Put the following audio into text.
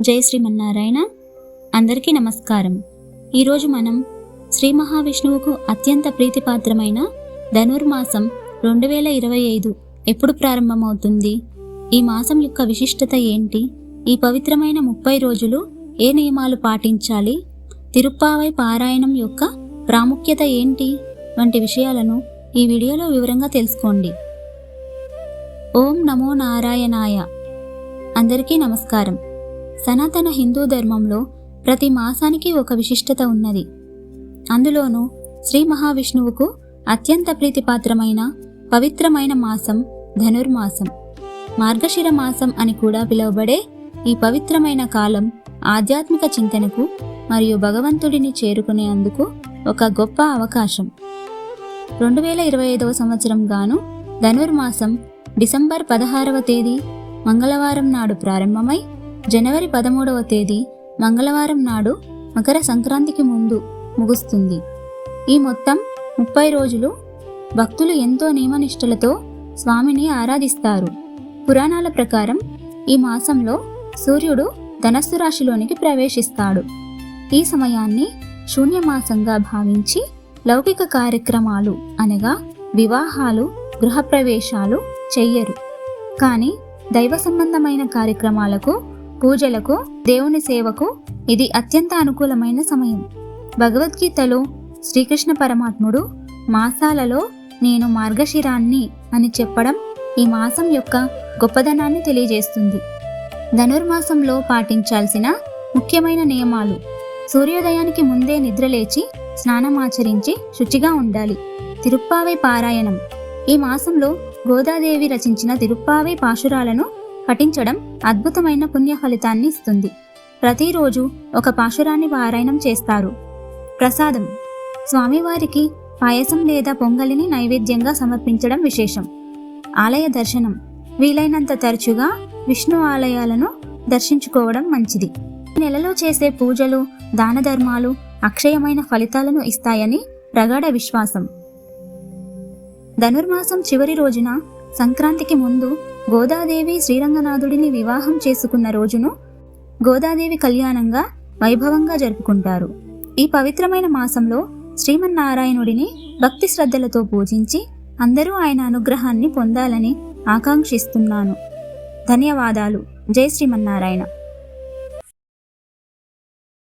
జై శ్రీమన్నారాయణ. అందరికీ నమస్కారం. ఈరోజు మనం శ్రీ మహావిష్ణువుకు అత్యంత ప్రీతిపాత్రమైన ధనుర్మాసం రెండు వేల ఇరవై ఐదు ఎప్పుడు ప్రారంభమవుతుంది? ఈ మాసం యొక్క విశిష్టత ఏంటి? ఈ పవిత్రమైన ముప్పై రోజులు ఏ నియమాలు పాటించాలి? తిరుప్పావై పారాయణం యొక్క ప్రాముఖ్యత ఏంటి? వంటి విషయాలను ఈ వీడియోలో వివరంగా తెలుసుకోండి. ఓం నమో నారాయణాయ. అందరికీ నమస్కారం. సనాతన హిందూ ధర్మంలో ప్రతి మాసానికి ఒక విశిష్టత ఉన్నది. అందులోనూ శ్రీ మహావిష్ణువుకు అత్యంత ప్రీతిపాత్రమైన పవిత్రమైన మాసం ధనుర్మాసం. మార్గశిర మాసం అని కూడా పిలువబడే ఈ పవిత్రమైన కాలం ఆధ్యాత్మిక చింతనకు మరియు భగవంతుడిని చేరుకునేందుకు ఒక గొప్ప అవకాశం. రెండు వేల ఇరవై ఐదవ సంవత్సరం గాను ధనుర్మాసం డిసెంబర్ పదహారవ తేదీ మంగళవారం నాడు ప్రారంభమై జనవరి పదమూడవ తేదీ మంగళవారం నాడు మకర సంక్రాంతికి ముందు ముగుస్తుంది. ఈ మొత్తం ముప్పై రోజులు భక్తులు ఎంతో నియమనిష్టలతో స్వామిని ఆరాధిస్తారు. పురాణాల ప్రకారం ఈ మాసంలో సూర్యుడు ధనస్సు రాశిలోనికి ప్రవేశిస్తాడు. ఈ సమయాన్ని శూన్యమాసంగా భావించి లౌకిక కార్యక్రమాలు అనగా వివాహాలు గృహప్రవేశాలు చెయ్యరు. కానీ దైవ సంబంధమైన కార్యక్రమాలకు పూజలకు దేవుని సేవకు ఇది అత్యంత అనుకూలమైన సమయం. భగవద్గీతలో శ్రీకృష్ణ పరమాత్ముడు మాసాలలో నేను మార్గశిరాన్ని అని చెప్పడం ఈ మాసం యొక్క గొప్పదనాన్ని తెలియజేస్తుంది. ధనుర్మాసంలో పాటించాల్సిన ముఖ్యమైన నియమాలు. సూర్యోదయానికి ముందే నిద్రలేచి స్నానమాచరించి శుచిగా ఉండాలి. తిరుప్పావై పారాయణం. ఈ మాసంలో గోదాదేవి రచించిన తిరుప్పావై పాశురాలను పఠించడం అద్భుతమైన పుణ్య ఫలితాన్ని ఇస్తుంది. ప్రతిరోజు ఒక పాశురాన్ని పారాయణం చేస్తారు. ప్రసాదం. స్వామివారికి పాయసం లేదా పొంగలిని నైవేద్యంగా సమర్పించడం విశేషం. ఆలయ దర్శనం. వీలైనంత తరచుగా విష్ణు ఆలయాలను దర్శించుకోవడం మంచిది. నెలలో చేసే పూజలు దాన ధర్మాలు అక్షయమైన ఫలితాలను ఇస్తాయని ప్రగాఢ విశ్వాసం. ధనుర్మాసం చివరి రోజున సంక్రాంతికి ముందు గోదాదేవి శ్రీరంగనాథుడిని వివాహం చేసుకున్న రోజును గోదాదేవి కళ్యాణంగా వైభవంగా జరుపుకుంటారు. ఈ పవిత్రమైన మాసంలో శ్రీమన్నారాయణుడిని భక్తి శ్రద్ధలతో పూజించి అందరూ ఆయన అనుగ్రహాన్ని పొందాలని ఆకాంక్షిస్తున్నాను. ధన్యవాదాలు. జై శ్రీమన్నారాయణ.